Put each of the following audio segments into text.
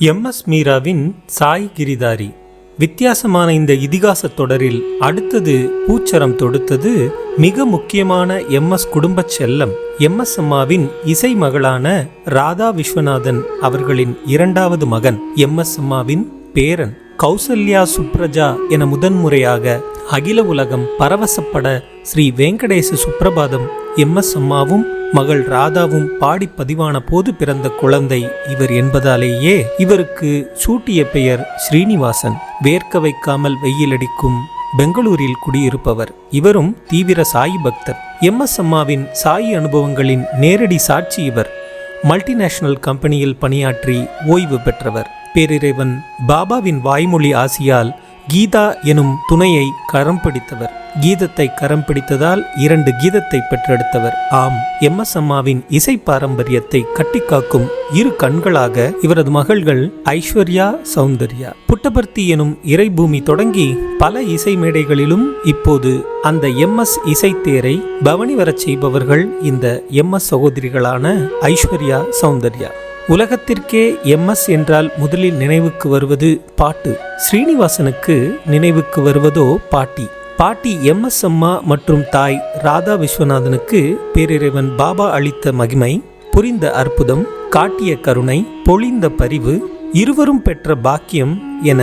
M S மீராவின் சாய் கிரிதாரி. வித்தியாசமான இந்த இதிகாச தொடரில் அடுத்தது பூச்சரம் தொடுத்தது மிக முக்கியமான எம் எஸ் குடும்ப செல்லம் எம் எஸ் அம்மாவின் இசை மகளான ராதா விஸ்வநாதன் அவர்களின் இரண்டாவது மகன் எம் எஸ் அம்மாவின் பேரன். கௌசல்யா சுப்ரஜா என முதன்முறையாக அகில உலகம் பரவசப்பட ஸ்ரீ வெங்கடேச சுப்ரபாதம் எம் எஸ் அம்மாவும் மகள் ராதாவும் பாடி பதிவான போது பிறந்த குழந்தை இவர் என்பதாலேயே இவருக்கு சூட்டிய பெயர் ஸ்ரீனிவாசன். வேர்க்க வைக்காமல் வெயிலடிக்கும் பெங்களூரில் குடியிருப்பவர். இவரும் தீவிர சாய் பக்தர். எம் எஸ் அம்மாவின் சாய் அனுபவங்களின் நேரடி சாட்சி இவர். மல்டிநேஷனல் கம்பெனியில் பணியாற்றி ஓய்வு பெற்றவர். பேரிறைவன் பாபாவின் வாய்மொழி ஆசியால் கீதா எனும் துணையை கரம் பிடித்தவர். கீதத்தை கரம் பிடித்ததால் இரண்டு கீதத்தை பெற்றெடுத்தவர். ஆம் எம் எஸ் அம்மாவின் இசை பாரம்பரியத்தை கட்டிக்காக்கும் இரு கண்களாக இவரது மகள்கள் ஐஸ்வர்யா சௌந்தர்யா. புட்டபர்த்தி எனும் இறைபூமி தொடங்கி பல இசை மேடைகளிலும் இப்போது அந்த எம் எஸ் இசைத்தேரை பவனி வரச் செய்பவர்கள் இந்த எம் எஸ் சகோதரிகளான ஐஸ்வர்யா சௌந்தர்யா. உலகத்திற்கே எம்எஸ் என்றால் முதலில் நினைவுக்கு வருவது பாட்டு. ஸ்ரீனிவாசனுக்கு நினைவுக்கு வருவதோ பாட்டி. பாட்டி எம்எஸ் அம்மா மற்றும் தாய் ராதா விஸ்வநாதனுக்கு பேரிறைவன் பாபா அளித்த மகிமை புரிந்த அற்புதம் காட்டிய கருணை பொழிந்த பரிவு இருவரும் பெற்ற பாக்கியம் என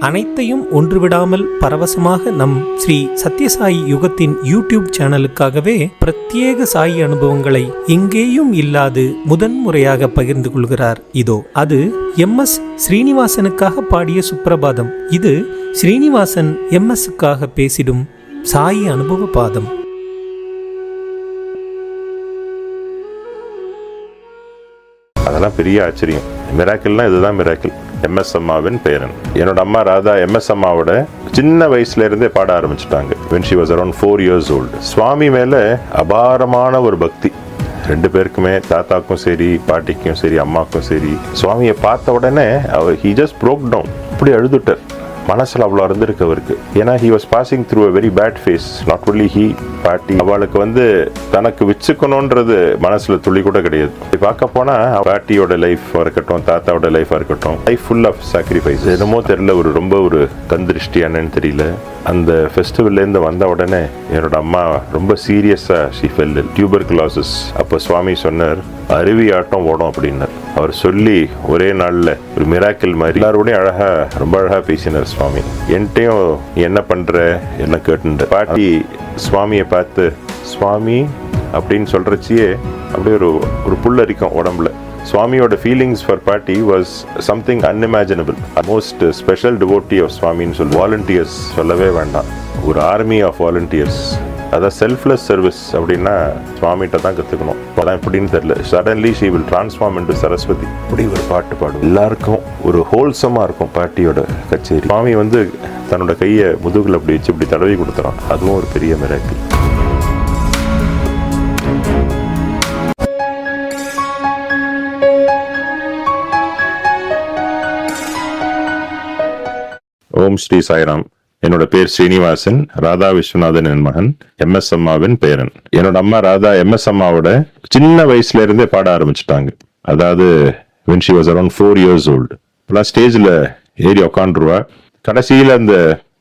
அனைத்தையும் ஒன்றுவிடாமல் பரவசமாக நம் ஸ்ரீ சத்யசாயி யுகத்தின் யூடியூப் சேனலுக்காகவே பிரத்யேக சாயி அனுபவங்களை எங்கேயும் இல்லாது முதன்முறையாக பகிர்ந்து கொள்கிறார். இதோ அது எம் எஸ் ஸ்ரீனிவாசனுக்காக பாடிய சுப்பிரபாதம். இது ஸ்ரீனிவாசன் எம் எஸ்ஸுக்காக பேசிடும் சாயி அனுபவ பாதம். அதெல்லாம் பெரிய ஆச்சரியம். மிராக்கிள்னா இதுதான் மிராக்கிள். எம்எஸ் அம்மாவின் பேரன். என்னோட அம்மா ராதா எம்எஸ் அம்மாவோட சின்ன வயசுல இருந்தே பாட ஆரம்பிச்சிட்டாங்க. When she was around four years old Swami மேலே அபாரமான ஒரு பக்தி. ரெண்டு பேருக்குமே தாத்தாக்கும் சரி பாட்டிக்கும் சரி அம்மாக்கும் சரி சுவாமியை பார்த்த உடனே அவர் ஹி ஜஸ்ட் ப்ரோக் டவுன் இப்படி அழுதுட்டார். மனசில் அவ்வளோ இருந்திருக்கு அவருக்கு. ஏன்னா he was passing through a very bad phase not only he பாட்டி அவளுக்கு வந்து தனக்கு வச்சுக்கணுன்றது மனசில் துளி கூட கிடையாது. இப்படி பார்க்க போனால் பாட்டியோட லைஃப் இருக்கட்டும் தாத்தாவோட லைஃபாக இருக்கட்டும் லைஃப் ஃபுல் ஆஃப் சாக்ரிஃபைஸ் என்னமோ தெரியல ஒரு ரொம்ப ஒரு கந்திருஷ்டி என்னன்னு தெரியல. அந்த ஃபெஸ்டிவல்லேருந்து வந்த உடனே என்னோட அம்மா ரொம்ப சீரியஸாக ஷீஃபெல் டியூபர் கிளாசஸ் அப்போ சுவாமி சொன்னார் அருவி ஆட்டம் ஓடும் அப்படின்னார். அவர் சொல்லி ஒரே நாளில் ஒரு மிராக்கிள் மாதிரி எல்லாரோடையும் அழகாக ரொம்ப அழகாக பேசினார் சுவாமி. என்கிட்டையும் "நீ என்ன பண்ணுற என்ன கேட்டுன்ற பாட்டி சுவாமியை பார்த்து சுவாமி அப்படின்னு சொல்கிறச்சியே அப்படியே ஒரு ஒரு புல்லரிக்கும் உடம்புல. சுவாமியோட ஃபீலிங்ஸ் ஃபார் பாட்டி was something unimaginable most special devotee of சுவாமின்னு சொல்லி. வாலண்டியர்ஸ் சொல்லவே வேண்டாம். ஒரு ஆர்மி ஆஃப் வாலண்டியர்ஸ் அதான் செல்ஃப்லெஸ் சர்வீஸ் அப்படின்னா சுவாமிகிட்ட தான் கற்றுக்கணும் அதான் எப்படின்னு தெரியல. Suddenly she will transform into Saraswati இப்படி ஒரு பாட்டு பாடும் எல்லாருக்கும் ஒரு ஹோல்சமாக இருக்கும் பாட்டியோட கச்சேரி. சுவாமி வந்து தன்னோட கையை முதுகில் அப்படி வச்சு இப்படி தடவி கொடுத்துறான். அதுவும் ஒரு பெரிய மிராக்கிள் ஓம் ஸ்ரீ சாய்ராம். என்னோட பேர் ஸ்ரீனிவாசன் ராதா விஸ்வநாதன் என் மகன் எம் எஸ் அம்மாவின் பேரன். என்னோட அம்மா ராதா எம் எஸ் அம்மாவோட சின்ன வயசுல இருந்தே பாட ஆரம்பிச்சிட்டாங்க. அதாவது when she was around four years old இப்பெல்லாம் ஸ்டேஜில் ஏறி உக்காண்டுருவா கடைசியில் அந்த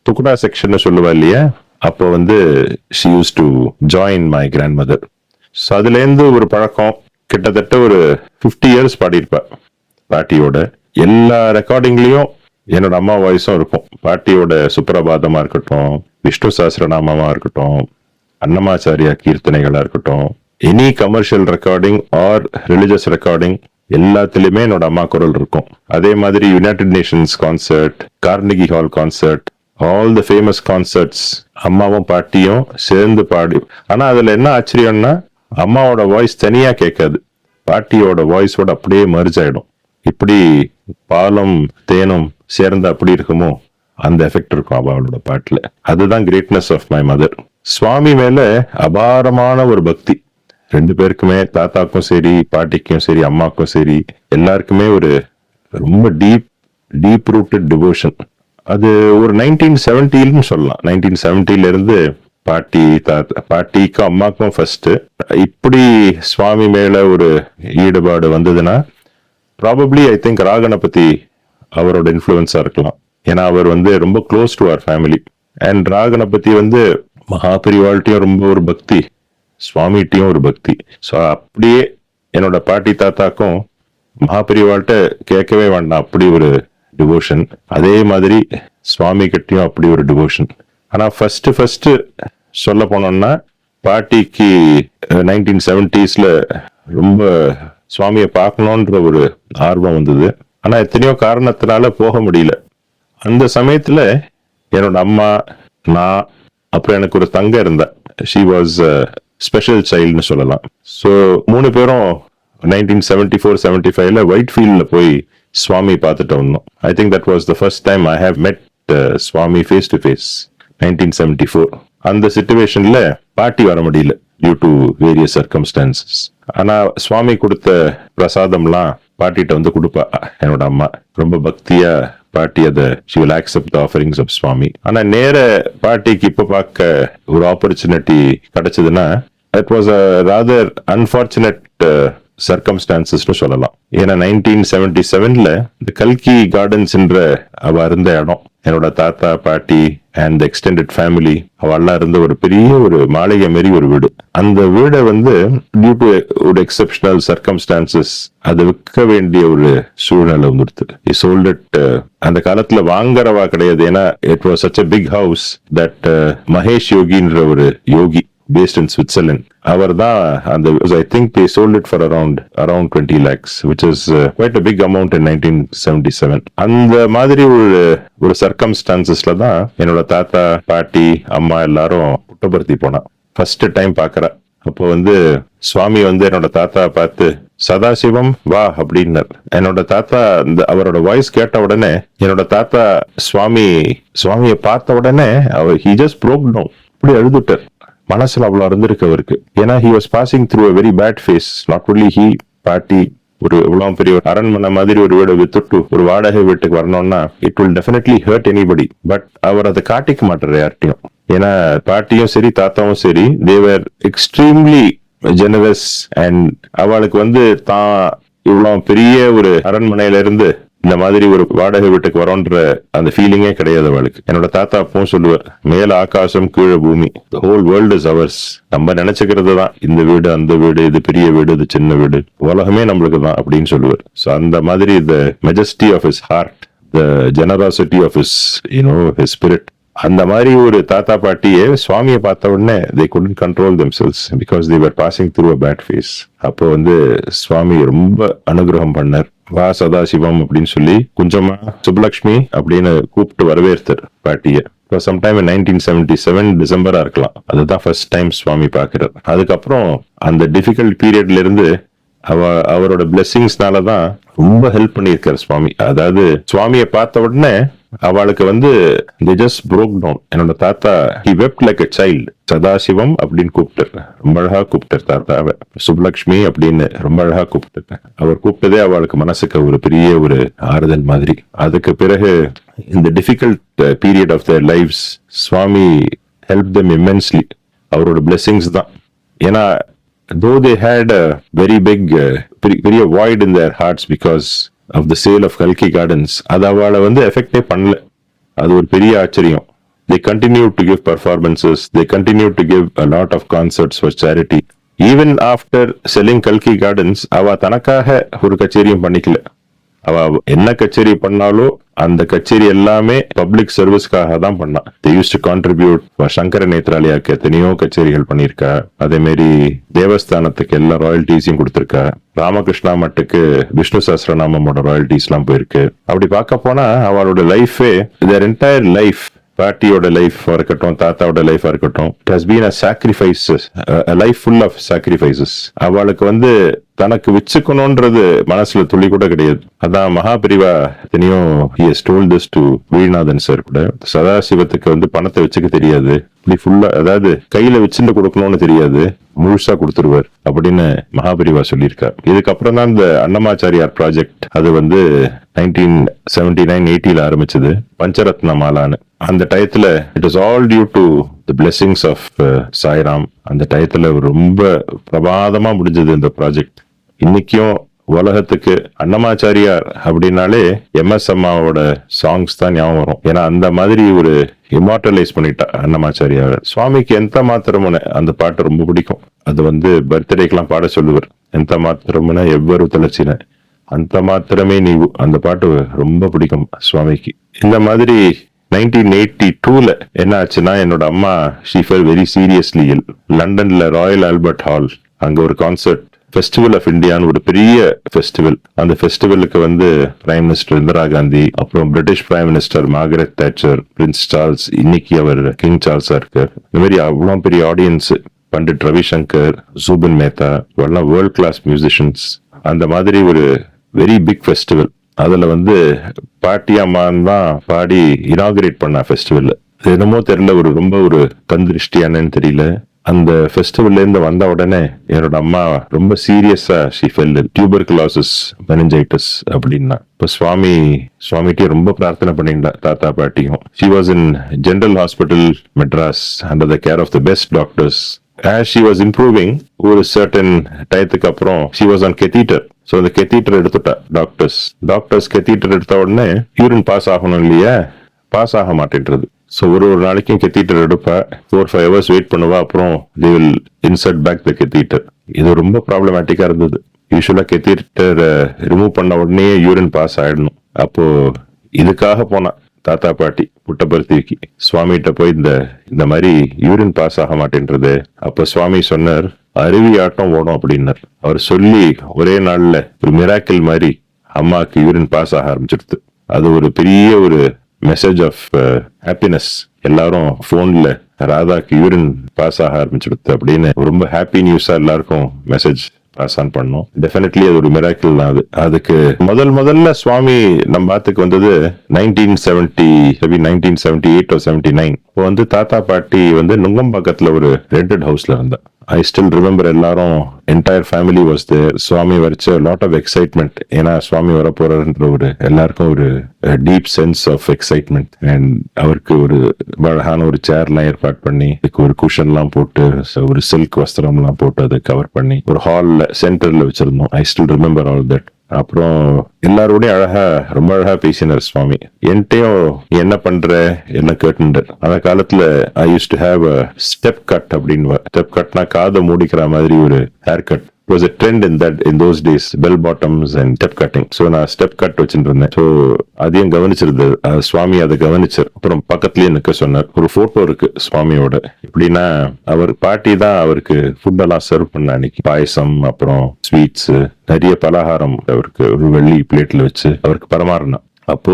துக்குடா செக்ஷன் சொல்லுவா இல்லையா? அப்போ வந்து she use to join my grandmother so அதுலேருந்து ஒரு பழக்கம் கிட்டத்தட்ட ஒரு ஃபிஃப்டி இயர்ஸ் பாடியிருப்பா. பாட்டியோட எல்லா ரெக்கார்டிங்லேயும் என்னோட அம்மா வாய்ஸும் இருக்கும். பாட்டியோட சுப்ரபாதமா இருக்கட்டும் விஷ்ணு சஹஸ்ரநாமமா இருக்கட்டும் அன்னமாச்சாரியா கீர்த்தனைகளா இருக்கட்டும் any commercial recording or religious recording எல்லாத்துலயுமே என்னோட அம்மா குரல் இருக்கும். அதே மாதிரி United Nations concert Carnegie Hall concert all the famous concerts அம்மாவும் பாட்டியும் சேர்ந்து பாடி ஆனா அதுல என்ன ஆச்சரியம்னா அம்மாவோட வாய்ஸ் தனியா கேட்காது. பாட்டியோட வாய்ஸோட அப்படியே மர்ஜ் ஆயிடும். இப்படி பாலும் தேனும் சேர்ந்து அப்படி இருக்குமோ அந்த எஃபெக்ட் இருக்கும் அவளோட பாட்டில். அதுதான் greatness of my mother Swami மேல அபாரமான ஒரு பக்தி. ரெண்டு பேருக்குமே தாத்தாக்கும் சரி பாட்டிக்கும் சரி அம்மாக்கும் சரி எல்லாருக்குமே ஒரு ரொம்ப டீப் டீப் ரூட்டட் டிவோஷன் அது ஒரு நைன்டீன் செவன்டின்னு சொல்லலாம். நைன்டீன் செவன்டில இருந்து பாட்டி தாத்தா பாட்டிக்கும் அம்மாக்கும் ஃபர்ஸ்ட் இப்படி சுவாமி மேல ஒரு ஈடுபாடு வந்ததுன்னா ப்ராபப்ளி ஐ திங்க் ராகணபதி அவரோட இன்ஃப்ளூயன்ஸாக இருக்கலாம். ஏன்னா அவர் வந்து ரொம்ப close to our family and ராகனை வந்து மகாபரிவாள்கிட்டயும் ரொம்ப ஒரு பக்தி. சுவாமிகிட்டையும் ஒரு பக்தி. ஸோ அப்படியே என்னோட பாட்டி தாத்தாக்கும் மகாபரிவாள்கிட்ட கேட்கவே வேண்டாம். அப்படி ஒரு டிவோஷன் அதே மாதிரி சுவாமி கிட்டையும் அப்படி ஒரு டிவோஷன் ஆனால் ஃபர்ஸ்ட் ஃபர்ஸ்ட் சொல்ல போனோம்னா பாட்டிக்கு நைன்டீன் செவன்டீஸில் ரொம்ப சுவாமியை பார்க்கணுன்ற ஒரு ஆர்வம் வந்தது. ஆனா எத்தனையோ காரணத்தினால போக முடியல. அந்த சமயத்துல என்னோட அம்மா நான் அப்புறம் எனக்கு ஒரு தங்க இருந்தேன் ஷி வாஸ் ஸ்பெஷல் சைல்டுன்னு சொல்லலாம். ஸோ மூணு பேரும் நைன்டீன் செவன்டி ஃபோர் செவன்டி ஃபைவ்ல ஒயிட் ஃபீல்டில் போய் சுவாமி பார்த்துட்டு வந்தோம். I think that was the first time I have met Swami face to face nineteen seventy four அந்த சுச்சுவேஷனில் பாட்டி வர முடியல டியூ டு வேரியஸ் சர்க்கம்ஸ்டான்சஸ் ஆனா சுவாமி கொடுத்த பிரசாதம்லாம் பாட்டிகிட்ட வந்து கொடுப்பா என்னோட அம்மா. ரொம்ப பக்தியா பாட்டி அதை she will accept offerings of Swami. ஆனா நேர பாட்டிக்கு இப்போ பார்க்க ஒரு ஆப்பர்ச்சுனிட்டி கிடைச்சதுன்னா it was a rather unfortunate சர்க்கம்ஸ்டான்சஸ்னு சொல்லலாம். ஏன்னா நைன்டீன் செவன்டி செவன்ல இந்த கல்கி கார்டன்ஸ்ன்ற அவ இருந்த இடம். என்னோட தாத்தா பாட்டி அண்ட் எக்ஸ்டெண்டட் ஃபேமிலி அவெல்லாம் இருந்த ஒரு பெரிய ஒரு மாளிகை மாரி ஒரு வீடு. அந்த வீடை வந்து டியூ டு ஒரு எக்ஸப்ஷனல் சர்க்கம்ஸ்டான்சஸ் அதை விற்க வேண்டிய ஒரு சூழ்நிலை வந்துடுது சோல்ட் இட் uh, அந்த காலத்துல வாங்குறவா கிடையாது. ஏன்னா it was such a big house that Mahesh யோகின்ற ஒரு யோகி பேஸ்ட் இன் Switzerland. அவர் தான் அந்த I think they sold it for around around twenty lakhs which is quite a big amount in nineteen seventy seven அந்த மாதிரி ஒரு ஒரு சர்க்கம்ஸ்டான்சஸ்ல தான் என்னோட தாத்தா பாட்டி அம்மா எல்லாரும் புட்டபர்த்தி போனா. ஃபர்ஸ்ட் டைம் பாக்குறா. அப்போ வந்து சுவாமி வந்து என்னோட தாத்தா பார்த்து சதாசிவம் வா அப்படின்னார். என்னோட தாத்தா இந்த அவரோட வாய்ஸ் கேட்ட உடனே என்னோட தாத்தா சுவாமி சுவாமியை பார்த்த உடனே அவர் ஹி ஜஸ்ட் ப்ரோக் டவுன் இப்படி அழுதுட்டார். மனசுல அவ்வளவு இருந்திருக்கு அவருக்கு. ஏன்னா he was passing through a very bad phase not only he பாட்டி ஒரு இவ்வளோ பெரிய ஒரு அரண்மனை மாதிரி ஒரு வீடை வித்துட்டு ஒரு வாடகை வீட்டுக்கு வரணும்னா it will definitely hurt anybody but அவர் அதை காட்டிக்க மாட்டார் யார்ட்டையும் ஏன்னா பாட்டியும் சரி தாத்தாவும் சரி தேவர் எக்ஸ்ட்ரீம்லி ஜெனரஸ் அண்ட் அவளுக்கு வந்து தான் இவ்வளவு பெரிய ஒரு அரண்மனையில இருந்து இந்த மாதிரி ஒரு வாடகை வீட்டுக்கு வரோன்ற அந்த ஃபீலிங்கே கிடையாது அவளுக்கு. என்னோட தாத்தா அப்பவும் சொல்லுவார் மேல ஆகாசம் கீழே பூமி. ஹோல் வேர்ல்டு இஸ் அவர்ஸ் நம்ம நினைச்சுக்கிறது தான் இந்த வீடு அந்த வீடு இது பெரிய வீடு இது சின்ன வீடு. உலகமே நம்மளுக்கு தான் அப்படின்னு சொல்லுவார். ஸோ அந்த மாதிரி the majesty of his heart the generosity of his you know his spirit அந்த மாதிரி ஒரு தாத்தா பாட்டியே சுவாமியை பார்த்த உடனே they couldn't control themselves because they were passing through a bad phase அப்போ வந்து சுவாமி ரொம்ப அனுகிரகம் பண்ணார். வா சதாசிவம் அப்படின்னு சொல்லி கொஞ்சமா சுப்லக்ஷ்மி அப்படின்னு கூப்பிட்டு வரவேற்றார் இப்போ சம்டைம் நைன்டீன் செவன்டி செவன் டிசம்பரா இருக்கலாம். அதுதான் ஃபர்ஸ்ட் டைம் சுவாமி பாக்குறார் அதுக்கப்புறம் அந்த டிஃபிகல்ட் பீரியட்ல இருந்து அவ அவரோட பிளெஸிங்ஸ்னால தான் ரொம்ப ஹெல்ப் பண்ணியிருக்காரு சுவாமி. அதாவது சுவாமியை பார்த்த உடனே அவளுக்கு வந்து தி ஜஸ்ட் ப்ரோக் டவுன் என்னோட தாத்தா he wept like a child Sadasivam அப்படின்னு கூப்பிட்டுருக்கேன் ரொம்ப அழகா கூப்பிட்டார் தாத்தாவை. சுப்லக்ஷ்மி அப்படின்னு ரொம்ப அழகா கூப்பிட்டுருக்கேன் அவர் கூப்பிட்டதே அவளுக்கு மனசுக்கு ஒரு பெரிய ஒரு ஆறுதல் மாதிரி. அதுக்கு பிறகு இந்த difficult period of the life's Swami help them immensely அவரோட பிளெஸ்ஸிங்ஸ் தான். ஏன்னா though they had a very big பெரிய void in their hearts because of the sale of கல்கி கார்டன்ஸ் அது அவளை வந்து எஃபெக்டே பண்ணல அது ஒரு பெரிய ஆச்சரியம் they continue to give performances they continue to give a lot of concerts for charity even after selling கல்கி கார்டன்ஸ் அவ தனக்காக ஒரு கச்சேரியும் பண்ணிக்கல அவ என்ன கச்சேரி பண்ணாலும் அந்த கச்சேரி எல்லாமே பப்ளிக் சர்வீஸ்க்காக தான் பண்ணான். தே யூஸ் டு கான்ட்ரிபியூட் சங்கர நேத்ராலயாக்கு எத்தனையோ கச்சேரிகள் பண்ணியிருக்கா. அதே மாதிரி தேவஸ்தானத்துக்கு எல்லா ராயல்டிஸையும் கொடுத்துருக்கா. ராமகிருஷ்ணா மட்டுக்கு விஷ்ணு சஹஸ்ரநாமமோட ராயல்டிஸ் எல்லாம் போயிருக்கு. அப்படி பார்க்க போனா அவளோட லைஃபே தேர் என்டையர் லைஃப் பாட்டியோட லைஃப் இருக்கட்டும் தாத்தாவோட லைஃபா இருக்கட்டும் it has been a sacrifices life full of sacrifices அவளுக்கு வந்து தனக்கு வச்சுக்கணும்ன்றது மனசுல துளி கூட கிடையாது. அதான் Mahaperiyava எத்தனையும் stole this to Veezhinathan sir கூட. சதாசிவத்துக்கு வந்து பணத்தை வச்சுக்க தெரியாது. இப்படி ஃபுல்லா அதாவது கையில வச்சுட்டு கொடுக்கணும்னு தெரியாது. முழுசா கொடுத்துருவார் அப்படின்னு மகாபிரிவா சொல்லியிருக்கார் இதுக்கப்புறம் தான் இந்த அன்னமாச்சாரியார் ப்ராஜெக்ட் அது வந்து நைன்டீன் செவன்டி நைன் எயிட்டியில ஆரம்பிச்சது. பஞ்சரத்ன மாலான்னு. அந்த டயத்துல it is all due to the blessings of Sairam அந்த டயத்துல ரொம்ப பிரபாதமா முடிஞ்சது இந்த ப்ராஜெக்ட் இன்னைக்கும் உலகத்துக்கு அன்னமாச்சாரியார் அப்படின்னாலே எம்எஸ் அம்மாவோட சாங்ஸ் தான் ஞாபகம் வரும். ஏன்னா அந்த மாதிரி ஒரு இமார்டலைஸ் பண்ணிட்டா அன்னமாச்சாரியார். சுவாமிக்கு எந்த மாத்திரமுன அந்த பாட்டு ரொம்ப பிடிக்கும். அது வந்து பர்த்டேக்கெல்லாம் பாட சொல்லுவார். எந்த மாத்திரமுன எவ்வளவு தலைச்சின அந்த மாத்திரமே நீ அந்த பாட்டு ரொம்ப பிடிக்கும் சுவாமிக்கு. இந்த மாதிரி நைன்டீன் எயிட்டி டூல என்ன ஆச்சுன்னா என்னோட அம்மா ஷீஃபர் வெரி சீரியஸ்லி இல் லண்டன்ல ராயல் ஆல்பர்ட் ஹால் அங்க ஒரு கான்சர்ட் ஃபெஸ்டிவல் ஆஃப் இந்தியான்னு ஒரு பெரிய ஃபெஸ்டிவல் அந்த ஃபெஸ்டிவலுக்கு வந்து பிரைம் மினிஸ்டர் இந்திரா காந்தி அப்புறம் British prime minister Margaret Thatcher Prince Charles இன்னைக்கு அவர் கிங் சார்ல்ஸா இருக்கார். இந்த மாதிரி அவ்வளோ பெரிய ஆடியன்ஸ் பண்டிட் ரவிசங்கர் சூபன் மேத்தா இவெல்லாம் வேர்ல்ட் கிளாஸ் மியூசிஷியன்ஸ் அந்த மாதிரி ஒரு வெரி பிக் ஃபெஸ்டிவல் அதில் வந்து பாட்டி அம்மான் தான் பாடி இனாகிரேட் பண்ண ஃபெஸ்டிவல் என்னமோ தெரியல ஒரு ரொம்ப ஒரு கந்திருஷ்டியானு தெரியல. அந்த ஃபெஸ்டிவல்ல இருந்து வந்த உடனே என்னோட அம்மா ரொம்ப சீரியஸா she fell tubercular meningitis அப்படின்னா. இப்ப சுவாமி சுவாமிகிட்டே ரொம்ப பிரார்த்தனை பண்ணியிருந்தா தாத்தா பாட்டியும். She was in general hospital Madras under the care of the best doctors as she was improving ஒரு சர்டன் டயத்துக்கு அப்புறம் she was on catheter so அந்த கெத்தீட்டர் எடுத்துட்டா டாக்டர்ஸ் டாக்டர்ஸ் கெத்தீட்டர் எடுத்த உடனே யூரின் பாஸ் ஆகணும் இல்லையா? பாஸ் ஆக மாட்டேன்றது. ஸோ ஒரு ஒரு நாளைக்கும் கெத்தீட்டர் எடுப்பேன் ஃபோர் ஃபைவ் ஹவர்ஸ் வெயிட் பண்ணுவா. அப்புறம் they will insert back the catheter இது ரொம்ப ப்ராப்ளமேட்டிக்காக இருந்தது. யூஸ்வலாக கெத்தீட்டர் ரிமூவ் பண்ண உடனே யூரின் பாஸ் ஆகிடணும் அப்போ இதுக்காக போனேன் தாத்தா பாட்டி புட்டபர்த்திக்கு சுவாமிகிட்ட போய் இந்த இந்த மாதிரி யூரின் பாஸ் ஆக மாட்டேன்றது. அப்போ சுவாமி சொன்னார் அருவி ஆட்டம் ஓடும் அப்படின்னார். அவர் சொல்லி ஒரே நாளில் ஒரு மிராக்கிள் மாதிரி அம்மாவுக்கு யூரின் பாஸ் ஆக ஆரம்பிச்சிடுது அது ஒரு பெரிய ஒரு மெசேஜ் ஆஃப் ஹாப்பினஸ் எல்லாரும் ஃபோனில் ராதாக்கு யூரின் பாஸ் ஆக ஆரம்பிச்சிடுது அப்படின்னு ரொம்ப ஹாப்பி நியூஸா எல்லாருக்கும் மெசேஜ் பாஸ் ஆன் பண்ணோம். டெஃபினெட்லி அது ஒரு மிராக்கிள் தான் அது. அதுக்கு முதல் முதல்ல சுவாமி நம்ம பாத்துக்கு வந்தது nineteen seventy nineteen seventy eight seventy nine இப்போ வந்து தாத்தா பாட்டி வந்து நுங்கம்பாக்கத்துல ஒரு ரெண்டட் ஹவுஸ்ல இருந்தேன் ஐ ஸ்டில் ரிமெம்பர் எல்லாரும் entire family was there Swami வரைச்ச lot of excitement ஏன்னா சுவாமி வர போறாருன்ற ஒரு எல்லாருக்கும் ஒரு deep sense of excitement and அவருக்கு ஒரு அழகான ஒரு சேர்லாம் ஏற்பாடு பண்ணி அதுக்கு ஒரு குஷன்லாம் போட்டு ஒரு சில்க் வஸ்திரம்லாம் போட்டு அதை கவர் பண்ணி ஒரு ஹால்ல சென்டர்ல வச்சிருந்தோம். I still remember all that அப்புறம் எல்லாரோடையும் அழகா ரொம்ப அழகா பேசினார் சுவாமி. என்கிட்டயும் என்ன பண்ற? என்ன கேட்டுட்டார் அந்த காலத்துல I use to have a step cut அப்படின்னு ஸ்டெப் கட்னா காதை மூடிக்கிற மாதிரி ஒரு haircut was a trend in that in those days bell bottoms and step cutting so நான் ஸ்டெப் கட் வச்சுட்டு இருந்தேன் ஸோ அதையும் கவனிச்சிருந்தது? சுவாமி அதை கவனிச்சார். அப்புறம் பக்கத்துலயே நிற்க சொன்னார். ஒரு போட்டோ இருக்கு சுவாமியோட. எப்படின்னா அவர் பாட்டி தான் அவருக்கு ஃபுட்டெல்லாம் சர்வ் பண்ண அன்னைக்கு. பாயசம் அப்புறம் ஸ்வீட்ஸ் நிறைய பலகாரம் அவருக்கு ஒரு வெள்ளி பிளேட்ல வச்சு அவருக்கு பரமாறினா அப்போ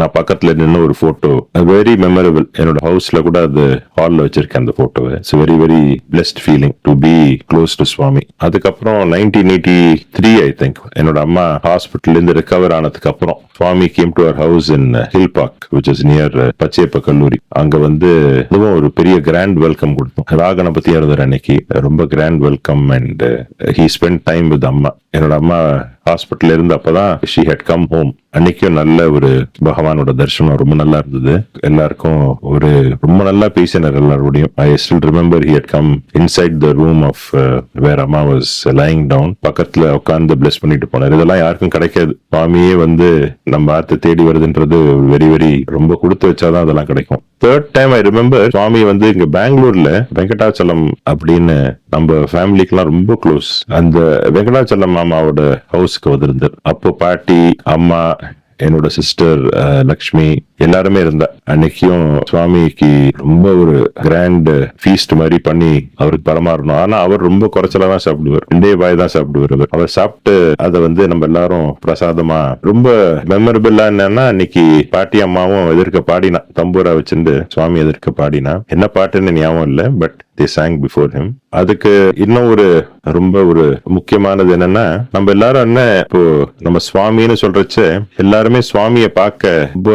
நான் பக்கத்துல நின்று ஒரு போட்டோ வெரி மெமரபிள் என்னோட ஹவுஸ்ல கூட அது ஹால்ல வச்சிருக்கேன் அந்த போட்டோவை it's very very blessed feeling to be close to Swami அதுக்கப்புறம் nineteen eighty three I think என்னோட அம்மா ஹாஸ்பிட்டல் இருந்து ரெக்கவர் ஆனதுக்கு அப்புறம் Swami came to our house in Hill Park which is near Pachaiyappa கல்லூரி அங்க வந்து இதுவும் ஒரு பெரிய கிராண்ட் வெல்கம் கொடுத்தோம். ராகணபதி இருந்தார் அன்னைக்கு ரொம்ப grand welcome and he spend time with அம்மா. என்னோட அம்மா ஹாஸ்பிட்டல் இருந்து அப்பதான் ஷி ஹெட் கம் ஹோம் அன்னைக்கும் நல்ல ஒரு பகவானோட தரிசனம் ரொம்ப நல்லா இருந்தது. எல்லாருக்கும் ஒரு ரொம்ப நல்லா பேசினார் எல்லாரோடையும். I still remember he had come inside the room of where அம்மா வாஸ் லைங் டவுன் பக்கத்துல உட்காந்து பிளஸ் பண்ணிட்டு போனார். இதெல்லாம் யாருக்கும் கிடைக்காது. சுவாமியே வந்து நம்ம ஆத்து தேடி வருதுன்றது வெரி வெரி ரொம்ப கொடுத்து வச்சாதான் அதெல்லாம் கிடைக்கும். Third time I remember Swami வந்து இங்க பெங்களூர்ல வெங்கடாச்சலம் அப்படின்னு நம்ம ஃபேமிலிக்கெல்லாம் ரொம்ப க்ளோஸ் அந்த வெங்கடாச்சலம் மாமாவோட ஹவுஸ் ஹவுஸ்க்கு வந்திருந்தார் அப்போ பாட்டி அம்மா என்னோட சிஸ்டர் லக்ஷ்மி எல்லாருமே இருந்தா. அன்னைக்கும் சுவாமிக்கு ரொம்ப ஒரு கிராண்ட் ஃபீஸ்ட் மாதிரி பண்ணி அவருக்கு பரமாறணும் ஆனா அவர் ரொம்ப குறைச்சலா தான் சாப்பிடுவார். ரெண்டே பாய் தான் சாப்பிடுவார் அவர். அவர் சாப்பிட்டு அதை வந்து நம்ம எல்லாரும் பிரசாதமா ரொம்ப மெமரபிளா என்னன்னா அன்னைக்கு பாட்டி அம்மாவும் எதிர்க்க பாடினா தம்பூரா வச்சிருந்து சுவாமி எதிர்க்க பாடினா என்ன பாட்டுன்னு ஞாபகம் இல்லை but the song before him அதுக்கு இன்னும் ஒரு ரொம்ப ஒரு முக்கியமானது என்னன்னா நம்ம எல்லாரும் என்ன இப்போ நம்ம சுவாமின்னு சொல்றச்சு எல்லாருமே சுவாமியை பார்க்க ரொம்ப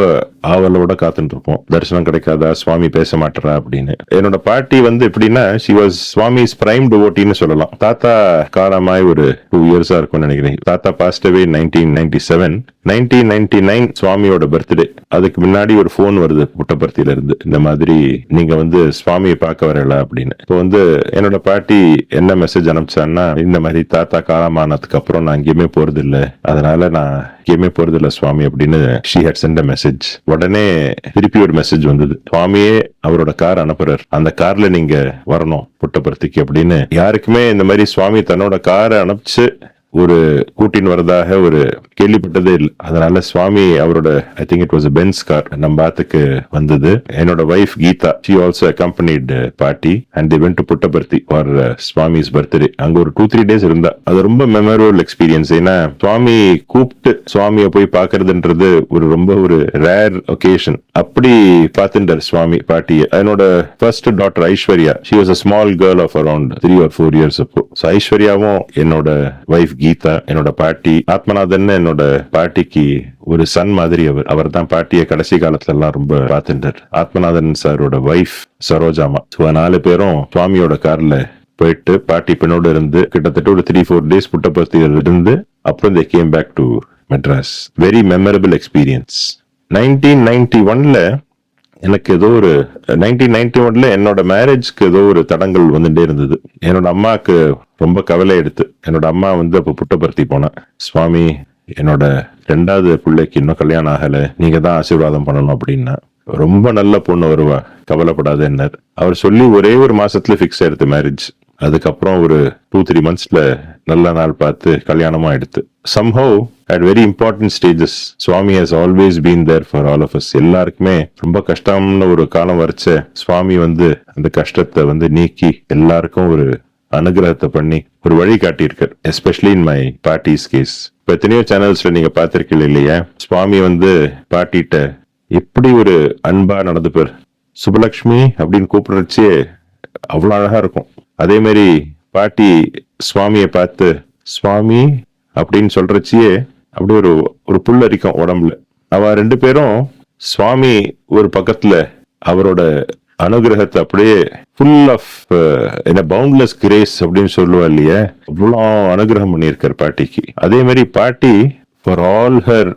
ஆவலோட காத்துட்டு இருப்போம் தரிசனம் கிடைக்காதா? சுவாமி பேச மாட்டேறா அப்படின்னு. என்னோட பாட்டி வந்து எப்படின்னா ஷி வாஸ் சுவாமி பிரைம் டிவோட்டின்னு சொல்லலாம். தாத்தா காலமாய் ஒரு டூ இயர்ஸா இருக்கும்னு நினைக்கிறேன். தாத்தா passed away nineteen ninety seven nineteen ninety nine சுவாமியோட பர்த்டே அதுக்கு முன்னாடி ஒரு ஃபோன் வருது புட்டபர்த்தியில இருந்து இந்த மாதிரி நீங்க வந்து சுவாமியை பார்க்க வரல அப்படின்னு. இப்போ வந்து என்னோட பாட்டி என்ன மெசேஜ் அனுப்பிச்சான்னா இந்த மாதிரி தாத்தா காலமானதுக்கு அப்புறம் நான் எங்கேயுமே போறது இல்லை அதனால நான் எங்கேயுமே போறது இல்லை சுவாமி அப்படின்னு ஷி ஹட் சென்ட் மெசேஜ் உடனே திருப்பி ஒரு மெசேஜ் வந்தது. சுவாமியே அவரோட கார் அனுப்புறார். அந்த கார்ல நீங்க வரணும் புட்டபர்த்திக்கு அப்படின்னு. யாருக்குமே இந்த மாதிரி சுவாமி தன்னோட காரை அனுப்பிச்சு ஒரு கூட்டின் வரதாக ஒரு கேள்விப்பட்டதே இல்லை. அதனால சுவாமி அவரோட I think it was Benz car நம்ம பாத்துக்கு வந்தது. என்னோட wife Geetha she also accompanied பாட்டி and the went to Puttaparthi for Swami's birthday அங்க ஒரு டூ த்ரீ டேஸ் இருந்தா. அது ரொம்ப மெமரபிள் எக்ஸ்பீரியன்ஸ் ஏன்னா சுவாமி கூப்பிட்டு சுவாமியை போய் பாக்குறதுன்றது ஒரு ரொம்ப ஒரு ரேர் ஒகேஷன் அப்படி பார்த்துட்டார் சுவாமி பாட்டியை. என்னோட first doctor Aishwarya she was a small girl of around three or four years அப்போ ஸோ ஐஸ்வர்யாவும் என்னோட வைஃப் கீதா என்னோட பாட்டி ஆத்மநாதன் என்னோட பாட்டிக்கு ஒரு சன் மாதிரி அவர். அவர் தான் பாட்டியை கடைசி காலத்துல எல்லாம் ரொம்ப பார்த்துட்டார். ஆத்மநாதன் சாரோட வைஃப் சரோஜாமா. ஸோ நாலு பேரும் சுவாமியோட கார்ல போயிட்டு பாட்டி பெண்ணோட இருந்து கிட்டத்தட்ட ஒரு த்ரீ ஃபோர் டேஸ் புட்டபஸ்தியில் இருந்து அப்புறம் they came back to Madras very memorable experience nineteen ninety ஒன்ல எனக்கு ஏதோ ஒரு நைன்டீன் நைன்டி ஒன்ல என்னோட மேரேஜ்க்கு ஏதோ ஒரு தடங்கள் வந்துட்டே இருந்தது. என்னோட அம்மாவுக்கு ரொம்ப கவலை எடுத்து என்னோட அம்மா வந்து அப்போ புட்டபர்த்தி போனேன் சுவாமி என்னோட ரெண்டாவது பிள்ளைக்கு இன்னும் கல்யாணம் ஆகலை நீங்கள் தான் ஆசீர்வாதம் பண்ணணும் அப்படின்னா ரொம்ப நல்ல பொண்ணு வருவா கவலைப்படாத என்ன அவர் சொல்லி ஒரே ஒரு மாசத்துல ஃபிக்ஸ் ஆயிடுது மேரேஜ் அதுக்கப்புறம் ஒரு டூ த்ரீ மந்த்ஸ்ல நல்ல நாள் பார்த்து கல்யாணமா எடுத்து somehow at very important stages Swami has always been there for all of us எல்லாருக்குமே ரொம்ப கஷ்டம்னு ஒரு காலம் வரைச்ச சுவாமி வந்து அந்த கஷ்டத்தை வந்து நீக்கி எல்லாருக்கும் ஒரு அனுகிரகத்தை பண்ணி ஒரு வழி காட்டியிருக்கார் especially in my parties case இப்போ எத்தனையோ சேனல்ஸ்ல நீங்க பார்த்திருக்கீங்க இல்லையா? சுவாமி வந்து பாட்டிட்ட எப்படி ஒரு அன்பா நடந்துப்பார் சுபலக்ஷ்மி அப்படின்னு கூப்பிடுறச்சே அவ்வளோ அழகா இருக்கும். அதே மாதிரி பாட்டி சுவாமியை பார்த்து சுவாமி அப்படின்னு சொல்றச்சியே அப்படி ஒரு ஒரு புல்லரிக்கும் உடம்புல. அவ ரெண்டு பேரும் சுவாமி ஒரு பக்கத்துல அவரோட அனுகிரகத்தை அப்படியே ஃபுல் ஆஃப் என்ன பவுண்ட்லெஸ் கிரேஸ் அப்படின்னு சொல்லுவா இல்லையா அவ்வளோ அனுகிரகம் பண்ணியிருக்கார் பாட்டிக்கு. அதே மாதிரி பாட்டி for all her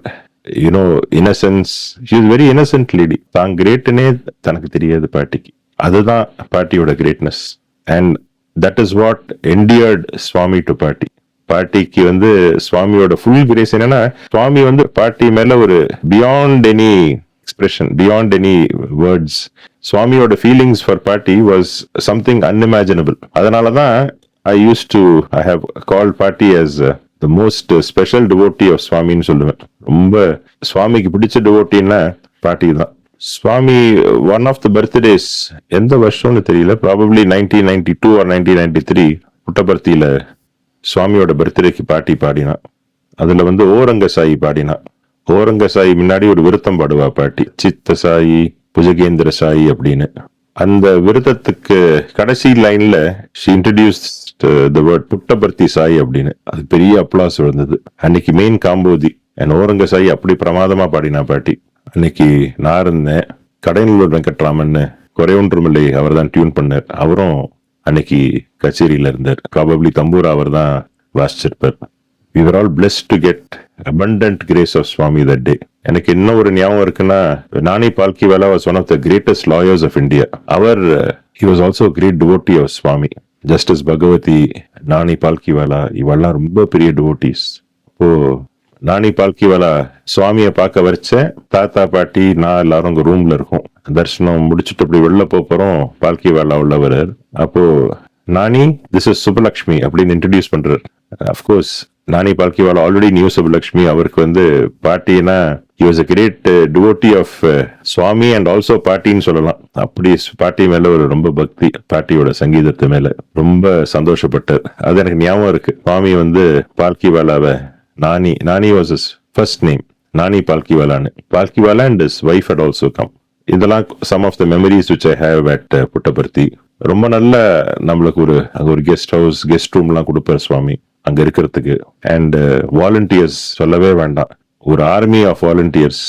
you know innocence she is very innocent lady தான் கிரேட்னே தனக்கு தெரியாது பாட்டிக்கு. அதுதான் பாட்டியோட greatness and that is what endeared Swami to பாட்டி பாட்டிக்கு வந்து சுவாமியோட ஃபுல் கிரேஸ் என்னன்னா சுவாமி வந்து பாட்டி மேல ஒரு beyond any expression beyond any words சுவாமியோட ஃபீலிங்ஸ் ஃபார் பாட்டி வாஸ் சம்திங் அன்இமேஜினபிள் அதனால தான் I use to I have call பாட்டி as the most special devotee of சுவாமின்னு சொல்லுவேன். ரொம்ப சுவாமிக்கு பிடிச்ச டிவோட்டின்னா பாட்டி தான். சுவாமி ஒன் ஆஃப் த பர்த்டேஸ் எந்த வருஷம்னு தெரியல. Probably nineteen ninety two or nineteen ninety three புட்டபர்த்தியில் சுவாமியோட பர்த்டேக்கு பாட்டி பாடினா. அதில் வந்து ஓரங்க சாயி பாடினா. ஓரங்க சாயி முன்னாடி ஒரு விருத்தம் பாடுவா பாட்டி. சித்த சாயி புஜகேந்திர சாயி அப்படின்னு. அந்த விருத்தத்துக்கு கடைசி லைன்ல she introduce the word Puttaparthi Sai அப்படின்னு. அது பெரிய அப்ளாஸ் விழுந்தது. அன்னைக்கு மெயின் காம்போதி என் ஓரங்க சாயி அப்படி பிரமாதமா பாடினா பாட்டி. அன்னைக்கு நான் இருந்தேன். கடையனூர் வெங்கட்ராமன் குறையொன்றுமில்லை அவர் தான் டியூன் பண்ணார். அவரும் அன்னைக்கு கச்சேரியில இருந்தார். ப்ராபப்ளி தம்பூரா அவர் தான் வாசிச்சிருப்பார். We were all blessed to get abundant grace of Swami that day எனக்கு இன்னும் ஒரு ஞாபகம் இருக்குன்னா Nani Palkhivala was one of the greatest lawyers of India our he was also great devotee of Swami justice Bhagwati Nani Palkhivala இவெல்லாம் ரொம்ப பெரிய devotees அப்போ நானி பால்கிவாலா சுவாமியை பார்க்க வரைச்சேன். தாத்தா பாட்டி நான் எல்லாரும் உங்க ரூம்ல இருக்கோம். தரிசனம் முடிச்சுட்டு அப்படி வெளில போகிறோம் போறோம். பால்கிவாலா உள்ளவர் அப்போ நானி திஸ் இஸ் சுபலக்ஷ்மி அப்படின்னு இன்ட்ரடியூஸ் பண்றாரு. Of course Nani Palkhivala already knew Subbulakshmi அவருக்கு வந்து பாட்டினா is a great devotee of Swami and also பாட்டின்னு சொல்லலாம். அப்படி பாட்டி மேல ஒரு ரொம்ப பக்தி பாட்டியோட சங்கீதத்து மேல. ரொம்ப சந்தோஷப்பட்டார். அது எனக்கு ஞாபகம் இருக்கு. சுவாமி வந்து பால்கிவாலாவை Nani Nani was his first name Nani பால்கிவாலான்னு Palkhivala and his wife had also come இதெல்லாம் some of the memories which I have at Puttaparthi ரொம்ப நல்ல நம்மளுக்கு ஒரு அங்கே ஒரு கெஸ்ட் ஹவுஸ் கெஸ்ட் ரூம்லாம் கொடுப்பார் சுவாமி. அங்க இருக்கிறதுக்கு. அண்ட் வாலண்டியர்ஸ் uh, சொல்லவே வேண்டாம். ஒரு ஆர்மி ஆஃப் வாலண்டியர்ஸ்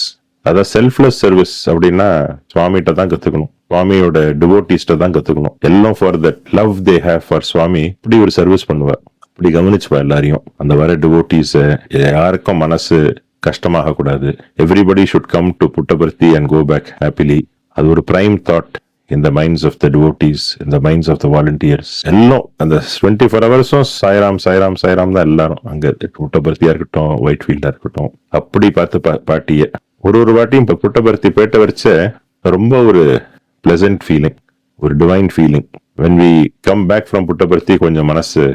அதான் செல்ஃப்லெஸ் சர்வீஸ் அப்படின்னா சுவாமிகிட்ட தான் கத்துக்கணும். சுவாமியோட டிவோட்டிஸ்ட்டை தான் கத்துக்கணும். எல்லாம் for that love they have for Swami. இப்படி ஒரு சர்வீஸ் பண்ணுவார். அப்படி கவனிச்சுப்பா எல்லாரையும். அந்த வர டிவோட்டீஸை யாருக்கும் மனசு கஷ்டமாக கூடாது. Everybody should come to Puttaparthi and go back happily அது ஒரு பிரைம் தாட் இந்த மைண்ட்ஸ் ஆஃப் த டிவோட்டீஸ் இந்த மைண்ட்ஸ் ஆஃப் த வாலண்டியர்ஸ் எல்லாம் அந்த டுவெண்ட்டி ஃபோர் ஹவர்ஸும் சாய்ராம் சாய்ராம் சாய்ராம் தான் எல்லாரும். அங்கே புட்டபர்த்தியாக இருக்கட்டும் ஒயிட் ஃபீல்டாக இருக்கட்டும். அப்படி பார்த்து பா பாட்டியை. ஒரு ஒரு வாட்டியும் இப்போ புட்டபர்த்தி பேட்ட வச்ச ரொம்ப ஒரு பிளசன்ட் ஃபீலிங் ஒரு divine feeling when we come back from Puttaparthi கொஞ்சம் மனசு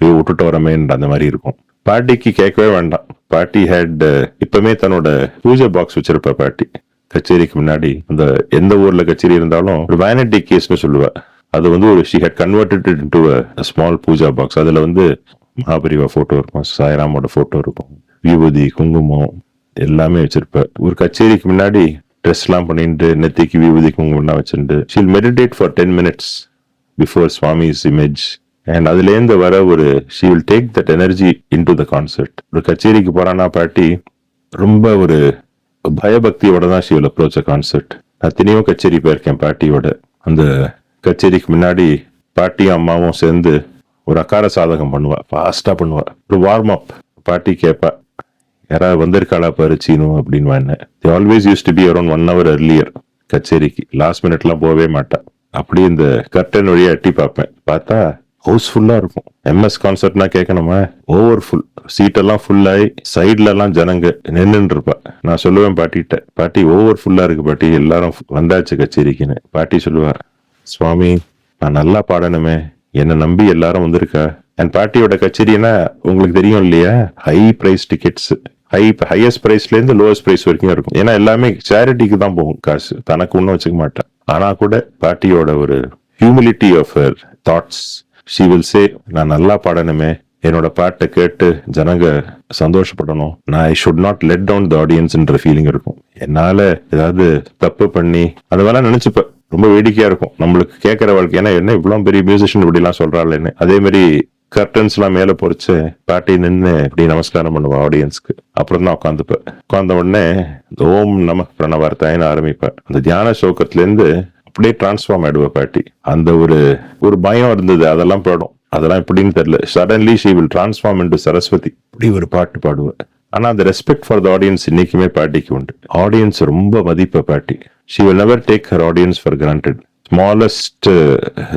போய் விட்டுட்டு வரமேன்ற அந்த மாதிரி இருக்கும். பாட்டிக்கு கேட்கவே வேண்டாம். பாட்டி ஹேட் uh, இப்பவுமே தன்னோட பூஜை பாக்ஸ் வச்சிருப்பா பாட்டி. கச்சேரிக்கு முன்னாடி அந்த எந்த ஊர்ல கச்சேரி இருந்தாலும் ஒரு வேனிட்டி கேஸ்னு சொல்லுவா. அது வந்து ஒரு she had converted into small puja box அதுல வந்து மகாபரிவா போட்டோ இருக்கும் சாய்ராமோட போட்டோ இருக்கும் விபூதி குங்குமம் எல்லாமே வச்சிருப்ப. ஒரு கச்சேரிக்கு முன்னாடி ட்ரெஸ் எல்லாம் பண்ணிட்டு நெத்திக்கு விபூதி குங்குமம்லாம் வச்சுட்டு she'll meditate for ten minutes before Swami's image and அதுலேருந்து வர ஒரு she will take that energy into the concert ஒரு கச்சேரிக்கு போறானா பாட்டி ரொம்ப ஒரு பயபக்தியோட தான் she will approach a concert நான் எத்தனையோ கச்சேரி போயிருக்கேன் பாட்டியோட. அந்த கச்சேரிக்கு முன்னாடி பாட்டியும் அம்மாவும் சேர்ந்து ஒரு அக்கார சாதகம் பண்ணுவா ஃபாஸ்டா பண்ணுவா. ஒரு வார்ம் அப் பாட்டி கேட்பா யாராவது வந்திருக்காளா பாரு அப்படின்னு என்ன. They always use to be around one hour earlier கச்சேரிக்கு லாஸ்ட் மினிட்லாம் போகவே மாட்டேன் அப்படி இந்த கர்டன் வழியா எட்டி பார்ப்பேன். பார்த்தா ஹவுஸ்ஃபுல்லாக இருக்கும். எம்எஸ் கான்சர்ட்னா கேட்கணுமா ஓவர் ஃபுல் சீட்டெல்லாம் ஃபுல்லாகி சைட்லலாம் எல்லாம் ஜனங்க நின்றுன்னு இருப்பா நான் சொல்லுவேன் பாட்டிகிட்ட பாட்டி ஓவர் ஃபுல்லாக இருக்கு பாட்டி. எல்லாரும் வந்தாச்சு கச்சேரிக்குன்னு. பாட்டி சொல்லுவார் சுவாமி நான் நல்லா பாடணுமே. என்னை நம்பி எல்லாரும் வந்திருக்கா? என் பாட்டியோட கச்சேரினா உங்களுக்கு தெரியும் இல்லையா? High price tickets high highest ப்ரைஸ்லேருந்து lowest price வரைக்கும் இருக்கும். ஏன்னா எல்லாமே சேரிட்டிக்கு தான் போகும் காசு. தனக்கு ஒன்றும் வச்சுக்க மாட்டேன் ஆனால் கூட பாட்டியோட ஒரு humility of thoughts she will say நான் நல்லா பாடணுமே. என்னோட பாட்டை கேட்டு ஜனங்க சந்தோஷப்படணும். நான் I should not let down the ஆடியன்ஸ்ன்ற feeling இருக்கும். என்னால ஏதாவது தப்பு பண்ணி அது வேணா நினைச்சுப்பேன் ரொம்ப வேடிக்கையா இருக்கும். நம்மளுக்கு கேட்கற வாழ்க்கை. ஏன்னா என்ன இவ்வளவு பெரிய மியூசிஷியன் இப்படி எல்லாம் சொல்றாள்னு அதே மாதிரி கர்டன்ஸ் எல்லாம் மேல பொறிச்சு பாட்டி நின்று இப்படி நமஸ்காரம் பண்ணுவேன் ஆடியன்ஸ்க்கு அப்புறம் தான் உட்காந்துப்பேன் உட்காந்த உடனே ஓம் நம பிரணவார்த்தாயின்னு ஆரம்பிப்பேன் அந்த தியான சோக்கத்துல இருந்து அப்படியே டிரான்ஸ்ஃபார்ம் ஆயிடுவா பாட்டி. அந்த ஒரு ஒரு பயம் இருந்தது. அதெல்லாம் போயிடும். அதெல்லாம் எப்படின்னு தெரியல. Suddenly she will transform into Saraswati இப்படி ஒரு பாட்டு பாடுவேன் ஆனா அந்த ரெஸ்பெக்ட் ஃபார் த ஆடியன்ஸ் இன்னைக்குமே பாட்டிக்கு உண்டு. ஆடியன்ஸ் ரொம்ப மதிப்ப பாட்டி. She will never take her audience for granted smallest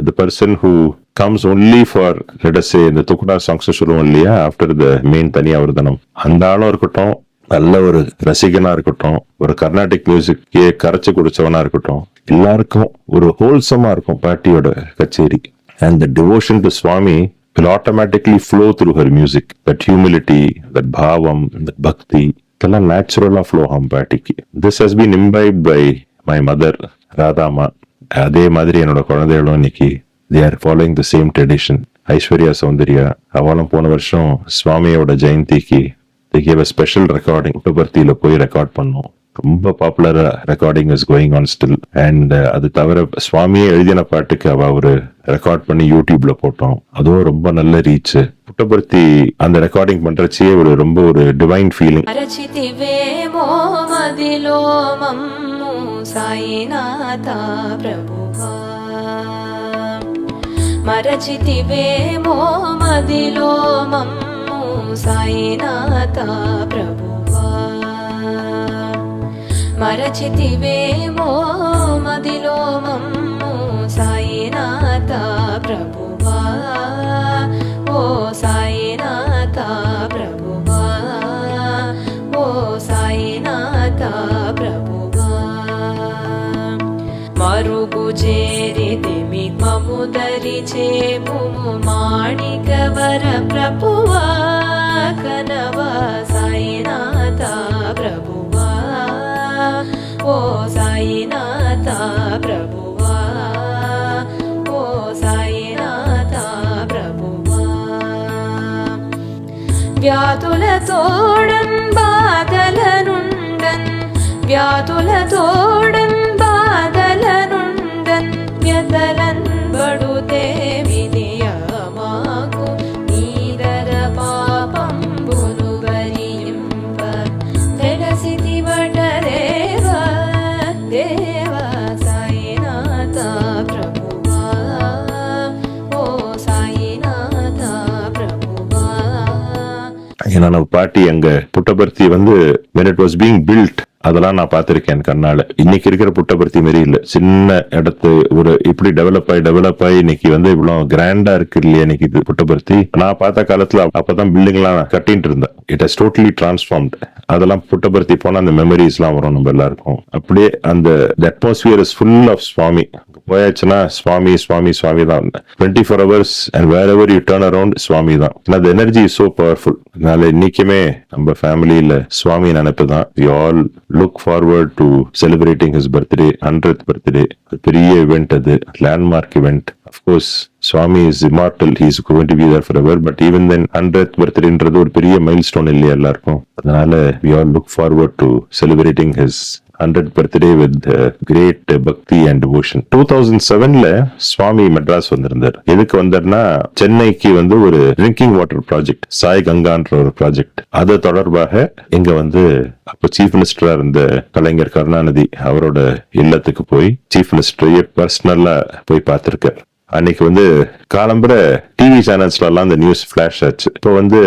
the person who comes only for let's say இந்த துக்குடா சாங்ஸ் சொல்லுவோம் இல்லையா? ஆஃப்டர் த மெயின் தனியாக தனியாவர்தனம். அந்த ஆளும் இருக்கட்டும் நல்ல ஒரு ரசிகனா இருக்கட்டும் ஒரு கர்நாடிக் மியூசிக்கே கரைச்சி குடிச்சவனா இருக்கட்டும் எல்லாருக்கும் ஒரு ஹோல்சமா இருக்கும் பாட்டியோட கச்சேரி. And the devotion to Swami will automatically flow through her music that humility that bhavam that bhakti இதெல்லாம் நேச்சுரலா ஃப்ளோ ஆகும் பாட்டிக்கு. This has been imbibed by my mother Radhamma அதே மாதிரி என்னோட குழந்தைகளும் இன்னைக்கு they are following the same tradition Aishwarya Soundarya அவளும் போன வருஷம் சுவாமியோட ஜெயந்திக்கு the cave a special recording புட்டபர்த்தியில போய் ரெக்கார்ட் பண்ணோம் ரொம்ப பாப்புலரா recording is going on still and அது தவிர சுவாமியே எழுதின பாட்டுக்கு அவ ஒரு ரெக்கார்ட் பண்ணி யூடியூப்ல போட்டோம் அதுவும் ரொம்ப நல்ல ரீச் புட்டபர்த்தி அந்த ரெக்கார்டிங் பண்றச்சே ஒரு ரொம்ப ஒரு டிவைன் ஃபீலிங் మరచితివేమో మదిలో మమ్ము సాయినాథ ప్రభువా మరచితివేమో మదిలో మమ్ము సాయినాథ ప్రభువా. మరచితివేమో మదిలో మమ్ము సాయినాథ ప్రభువా. ఓ సాయినాథ ప్రభువా. ఓ సాయినాథ ప్రభువా. మరుగు చేరితిమి మముదరి చేపుము మాణికవర ప్రభువా. కనవా సాయినాథ ప్రభువా? ఓ సాయినాథ ప్రభువా? ఓ సాయినాథ ప్రభువా? వ్యాధుల తోడన్ బాధల నుండన్ వ్యాతుల తోడన్ ஏன்னா நம்ம பாட்டி அங்க புட்டபர்த்தி வந்து when it was being built அதெல்லாம் நான் பார்த்திருக்கேன் கண்ணால். இன்னைக்கு இருக்கிற புட்டபர்த்தி மாரி இல்லை. சின்ன இடத்து ஒரு இப்படி டெவலப் ஆகி டெவலப் ஆகி இன்னைக்கு வந்து இவ்வளோ கிராண்டா இருக்கு இல்லையா இன்னைக்கு இது புட்டபர்த்தி. நான் பார்த்த காலத்தில் அப்பதான் பில்டிங்லாம் கட்டிட்டு இருந்தேன். இட் ஹஸ் டோட்டலி டிரான்ஸ்ஃபார்ம்ட் அதெல்லாம் புட்டபர்த்தி போனால் அந்த மெமரிஸ்லாம் வரும் நம்ம எல்லாருக்கும். அப்படியே அந்த atmosphere is full of Swami. போயாச்சுன்னா Swami Swami Swami தான். Twenty four hours and wherever you turn around Swami தான். அந்த எனர்ஜி இஸ் சோ பவர்ஃபுல் அதனால இன்னைக்குமே நம்ம ஃபேமிலியில சுவாமி நினைப்பு தான் we all look forward to celebrating his birthday hundred birthday பெரிய இவெண்ட் அது landmark event of course Swami is immortal he's going to be there forever but even then hundred பர்த்டேன்றது ஒரு பெரிய மைல் ஸ்டோன் இல்லையா எல்லாருக்கும்? அதனால we are look forward to celebrating his hundred birthday with great bhakti and devotion two thousand செவன்ல சுவாமி மெட்ராஸ் வந்திருந்தார். எதுக்கு வந்தார்னா சென்னைக்கு வந்து ஒரு ட்ரிங்கிங் வாட்டர் ப்ராஜெக்ட் சாய் கங்கான்ற ஒரு ப்ராஜெக்ட் அது தொடர்பாக இங்க வந்து அப்ப சீஃப் மினிஸ்டரா இருந்த கலைஞர் கருணாநிதி அவரோட இல்லத்துக்கு போய் சீஃப் மினிஸ்டரையே பர்சனலா போய் பார்த்திருக்கார். அன்னைக்கு வந்து காலம்பர டிவி சேனல்ஸ்ல எல்லாம் அந்த நியூஸ் ஃபிளாஷ் ஆச்சு. இப்போ வந்து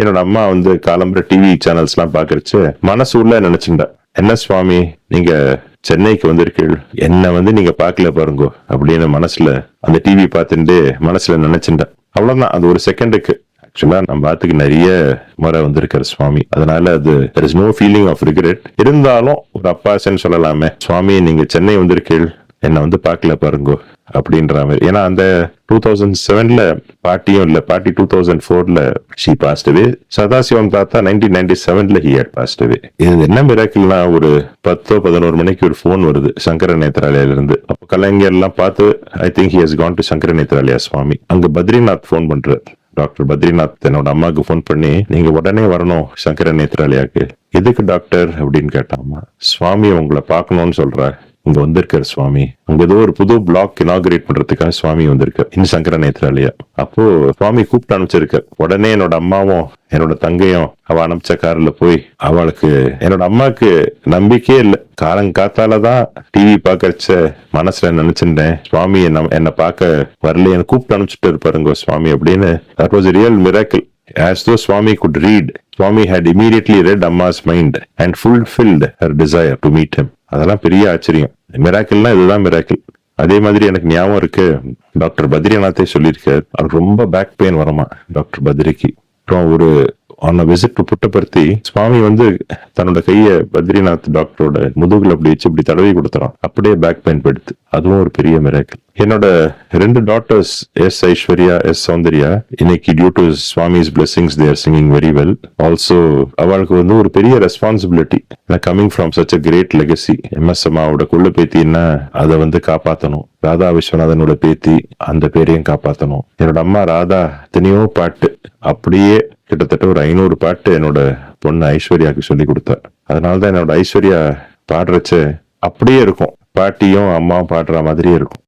என்னோட அம்மா வந்து காலம்பர டிவி சேனல்ஸ் எல்லாம் பாக்குறச்சு மனசு உள்ள நினைச்சுட்டா என்ன சுவாமி நீங்க சென்னைக்கு வந்திருக்கீள் என்ன வந்து நீங்க பார்க்கல பாருங்க அப்படின்னு மனசுல அந்த டிவி பார்த்துட்டு மனசுல நினைச்சுட்டேன். அவ்வளவுதான் அது ஒரு செகண்டுக்கு ஆக்சுவலா நம்ம பாத்துக்கு நிறைய முறை வந்திருக்காரு சுவாமி. அதனால அது there no feeling of regret இருந்தாலும் ஒரு அப்பாசன்னு சொல்லலாமே. சுவாமி நீங்க சென்னை வந்திருக்கீள் என்ன வந்து பார்க்கல பாருங்கோ அப்படின்ற மாதிரி. ஏன்னா அந்த டூ தௌசண்ட் செவன்ல பாட்டியும் இல்லை பாட்டி டூ தௌசண்ட் ஃபோர்ல ஷி பாஸ்டவே சதாசிவம் தாத்தா நைன்டீன் நைன்டி செவன்ல ஹி ஹேட் பாஸ்டவே இது என்ன மிராக்கிள்னா ஒரு பத்தோ பதினோரு மணிக்கு ஒரு ஃபோன் வருது சங்கர நேத்ராலயில இருந்து அப்போ கலைஞர்லாம் பார்த்து I think he has gone to Sankara Nethralaya Swami. அங்க பத்ரிநாத் ஃபோன் பண்றாரு. டாக்டர் பத்ரிநாத் என்னோட அம்மாவுக்கு ஃபோன் பண்ணி நீங்க உடனே வரணும் சங்கர நேத்ராலயாக்கு எதுக்கு டாக்டர்? அப்படின்னு கேட்டாமா சுவாமி உங்களை பார்க்கணும்னு சொல்ற இங்க வந்திருக்காரு சுவாமி. அங்க ஏதோ ஒரு புது பிளாக் இனாகிரேட் பண்றதுக்காக சுவாமி வந்திருக்காரு. இன் சங்கர நேத்ராலயா அப்போ சுவாமி கூப்பிட்டு அனுப்பிச்சிருக்காரு. உடனே என்னோட அம்மாவும் என்னோட தங்கையும் அவ அனுப்பிச்ச கார்ல போய் அவளுக்கு என்னோட அம்மாக்கு நம்பிக்கையே இல்ல. காலங்காத்தாலதான் டிவி பாக்கறச்ச மனசுல நினைச்சிருந்தேன். சுவாமி என்ன என்னை பார்க்க வரல என்ன கூப்பிட்டு அனுப்பிச்சிட்டு இருப்பாருங்க சுவாமி அப்படின்னு. That was real miracle as though Swami could read. Swami had immediately read Amma's mind and fulfilled her desire to meet him. அதெல்லாம் பெரிய ஆச்சரியம். மிராக்கிள்னா இதுதான் மிராக்கிள் அதே மாதிரி எனக்கு ஞாபகம் இருக்கு. டாக்டர் பத்ரிநாத்தே சொல்லியிருக்காரு. அவருக்கு ரொம்ப பேக் பெயின் வரமா டாக்டர் பத்ரிக்கு? அப்புறம் ஒரு on visit to Puttaparthi Swami வந்து தன்னோட கையை பத்ரிநாத் டாக்டரோட முதுகுல அப்படி வச்சு இப்படி தடவி கொடுத்துறான். அப்படியே பேக் பெயின் படுத்து அதுவும் ஒரு பெரிய மிராக்கிள் என்னோட ரெண்டு daughters S Aishwarya S Soundarya இன்னைக்கு due to Swami's blessings they're singing very well also அவளுக்கு வந்து ஒரு பெரிய responsibility coming from such a great legacy M அம்மாவோட குள்ள பேத்தின்னா அதை வந்து காப்பாத்தணும். ராதா விஸ்வநாதனோட பேத்தி அந்த பேரையும் காப்பாத்தணும். என்னோட அம்மா ராதா எத்தனையோ பாட்டு. அப்படியே கிட்டத்தட்ட ஒரு ஐநூறு பாட்டு என்னோட பொண்ணு ஐஸ்வர்யாவுக்கு சொல்லி அதனால் தான் என்னோட ஐஸ்வர்யா பாடுறச்ச அப்படியே இருக்கும். பாட்டியும் அம்மாவும் பாடுற மாதிரியே இருக்கும்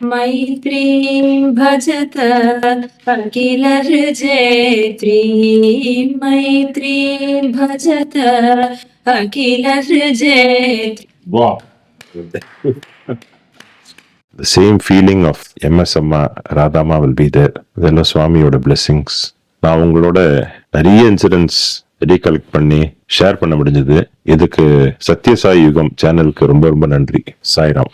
மைத்ரீம் பஜத அகில ஹிருஜேத்ரீம் மைத்ரீம் பஜத அகில The same feeling of MS Amma, Radhama will be there. There are Swamiyoda blessings. நான் உங்களோட நிறைய இன்சிடென்ட்ஸ் ரீகலெக்ட் பண்ணி ஷேர் பண்ண முடிஞ்சது. இதுக்கு சத்யசாய் யுகம் சேனலுக்கு ரொம்ப ரொம்ப நன்றி. சாய்ராம்.